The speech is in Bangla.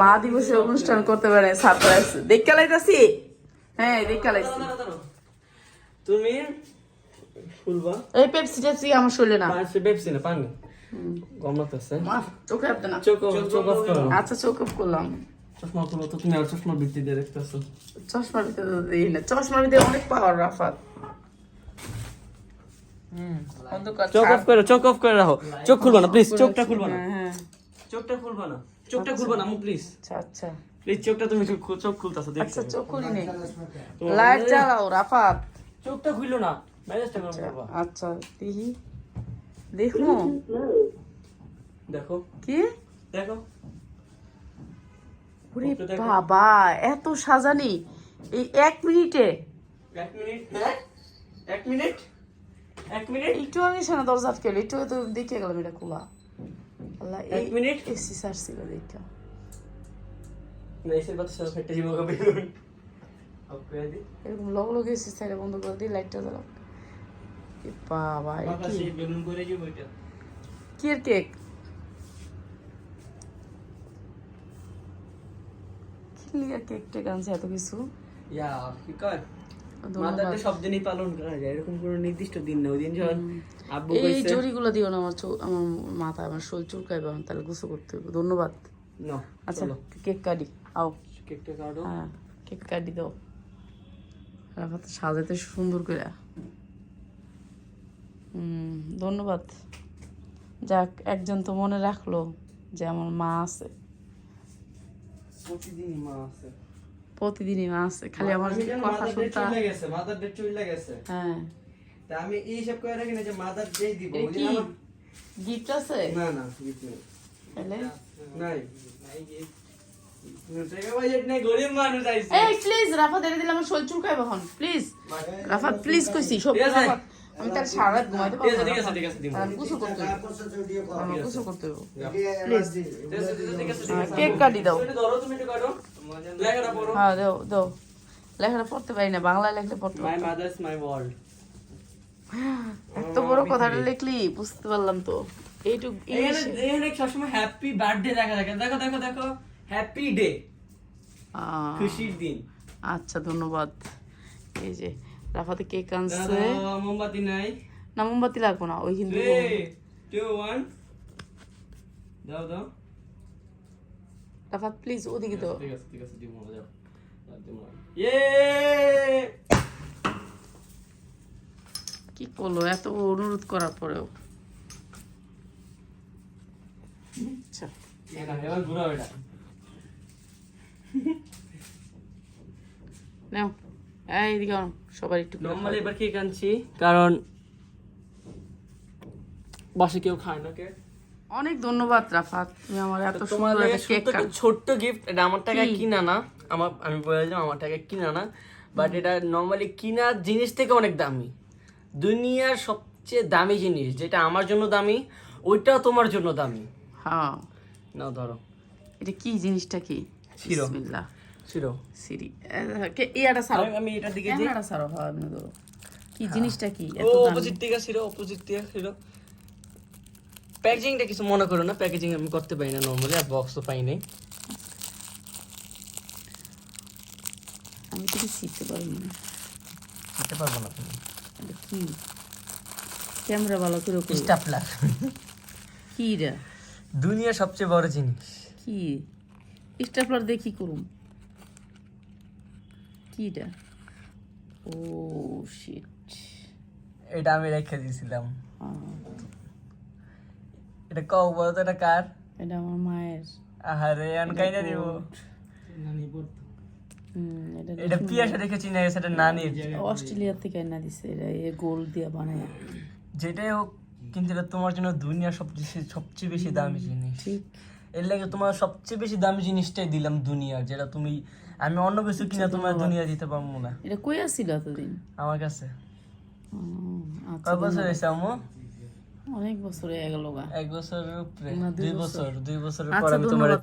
মা দিবসে অনুষ্ঠান করতে পারে সারপ্রাইজ দেখতে লাইতাছি হ্যাঁ দেখতে লাইছি তুমি ফুলবা? এই পেপসি টেপসি আমার শরীরে না। পেপসি না পানি। গম চোখে আপতে না। চোখ চোখ অফ করো। আচ্ছা চোখ অফ করলাম। চশমা খুলো তো তুমি আর চশমা বৃত্তি দিয়ে দেখতেছো না। চশমার ভিতরে অনেক পাওয়ার রাফাত। চোখ অফ করে চোখ অফ করে রাখো। চোখ খুলবা না প্লিজ চোখটা খুলবা না। হ্যাঁ হ্যাঁ। চোখটা খুলবা না। চোখটা খুলবা না প্লিজ আচ্ছা আচ্ছা। প্লিজ চোখটা তুমি চোখ খুলতাছো আচ্ছা চোখ খুলি নেই লাইট জ্বালাও রাফাত। চোখটা খুইলো না ম্যানেজটা গরম করবা। আচ্ছা দেখি। দেখব দেখো। কি? দেখো। ওরে দেখো। বাবা এত সাজানি। এই এক মিনিটে। এক মিনিট হ্যাঁ? এক মিনিট? এক মিনিট। একটু আগে সেনা দরজা আটকে একটু তো দেখে গেলাম এটা খোলা। আল্লাহ এক মিনিট। এসি সার ছিল দেখা না সব ফেটে যাব কবে? অফ দি। এরকম লগ লগে এসি সাইডে বন্ধ করে দিই লাইটটা জ্বালাও বাবা এ বাবা কি? সেই বেলুন করে যাব এটা। কি এর কেক কি লিয়া কেক টেক আনছে এত কিছু? ইয়া কি কর? ধন্যবাদ। সব দিনই পালন করা যায় এরকম কোনো নির্দিষ্ট দিন নেই ওই দিন যখন আব্বু এই জড়িগুলো দিও না আমার আমার মাথা আমার শরীর চুলকাইবে আমার তাহলে গুছো করতে হবে। ধন্যবাদ। না আচ্ছা কেক কাটি আও। কেকটা কাটো। হ্যাঁ কেক কাটি দাও। রাফাত সাজাতে সুন্দর করে। হুম ধন্যবাদ। যাক একজন তো মনে রাখল যে আমার মা আছে। প্রতিদিনই মা আছে। প্রতিদিনই মা আছে খালি আমার কথা শুনতা চলে গেছে মাদার ডে চলে গেছে। হ্যাঁ। তা আমি এই হিসাব করে রাখি না যে মাদার ডে দিব কি? গিফট আছে? না না gift নেই। তাহলে? নাই। নেই গরিব মানুষ আইছে। এই প্লিজ রাফাত এনে দিলে আমার শরীর চুলকাইবে হন প্লিজ রাফাত প্লিজ কইছি সব ঠিক আছে। রাফাত আমি সারা ঘুমাইতে পারব কেক কাটি দাও। হ্যাঁ দাও দাও। লেখাটা পড়তে পারি না বাংলা লেখলে পড়তে মাই মাদার্স মাই ওয়ার্ল্ড এত বড় কথাটা লিখলি বুঝতে পারলাম তো। এইটুক এখানে সবসময় হ্যাপি বার্থডে দেখা থাকে। দেখো দেখো দেখো। হ্যাপি ডে খুশির দিন। আচ্ছা ধন্যবাদ। এই যে রাফাতে কেক আনছে। মোমবাতি নাই। না মোমবাতি লাগবো না ওই হিন্দু টু ওয়ান দাও দাও। রাফাত প্লিজ ওদিকে ঠিক আছে ঠিক আছে যাও ইয়ে কি করল এত অনুরোধ করার পরেও আচ্ছা নাও সবার একটু নর্মালি এবার কেক আনছি কারণ বাসে কেউ খায় না কেক অনেক ধন্যবাদ রাফাত। তুমি আমার এত সুন্দর একটা কেক ছোট্ট গিফট এটা আমার টাকায় কিনা না। আমার আমি বলে দিলাম আমার টাকায় কিনা না। বাট এটা নর্মালি কিনা জিনিস থেকে অনেক দামি। দুনিয়ার সবচেয়ে দামি জিনিস যেটা আমার জন্য দামি ওইটাও তোমার জন্য দামি। হ্যাঁ। নাও ধরো। এটা কি জিনিসটা কি? শিরো। বিসমিল্লাহ। শিরো। সিরি। কে ইয়াটা সারো আমি- এটার দিকে দিই ক্যামেরাটা সারো হ্যাঁ ধরো। কি জিনিসটা কি? এত দামি? অপোজিট থেকে শিরো অপোজিট থেকে শিরো। প্যাকেজিংটা কিছু মনে করো না প্যাকেজিং আমি করতে পারি না নর্মালি আর বক্স তো পাই নাই। আমি তো কিছু শিখতে পারি না। শিখতে পারব না তুমি? কি? ক্যামেরা ভালো করে করি স্টাপলার। কি রে? দুনিয়ার সবচেয়ে বড় জিনিস। কি? স্টেপলার দিয়ে কি করুম? কি এটা ও শিট এটা আমি রেখে দিয়েছিলাম এটা কও বলো তো এটা কার এটা আমার মায়ের আহারে আনকাই না দিব হুম, এটা এটা পিয়াসা দেখে চিনে গেছে এটা নানির অস্ট্রেলিয়া থেকে এনে দিছে এটা এ গোল দিয়ে বানায় যেটাই হোক কিন্তু এটা তোমার জন্য দুনিয়ার সবচেয়ে সবচেয়ে বেশি দামি জিনিস ঠিক এর লাগে তোমার সবচেয়ে বেশি দামি জিনিসটাই দিলাম দুনিয়ার যেটা তুমি আমি অন্য কিছু কিনা তোমার দুনিয়া দিতে পারব না এটা কই আসছিল এতদিন আমার কাছে আচ্ছা, কয় বছর হয়েছে আম্মু অনেক বছর হয়ে গেল এক বছরের উপরে দুই বছর। দুই বছরের আচ্ছা, পর আমি তোমার।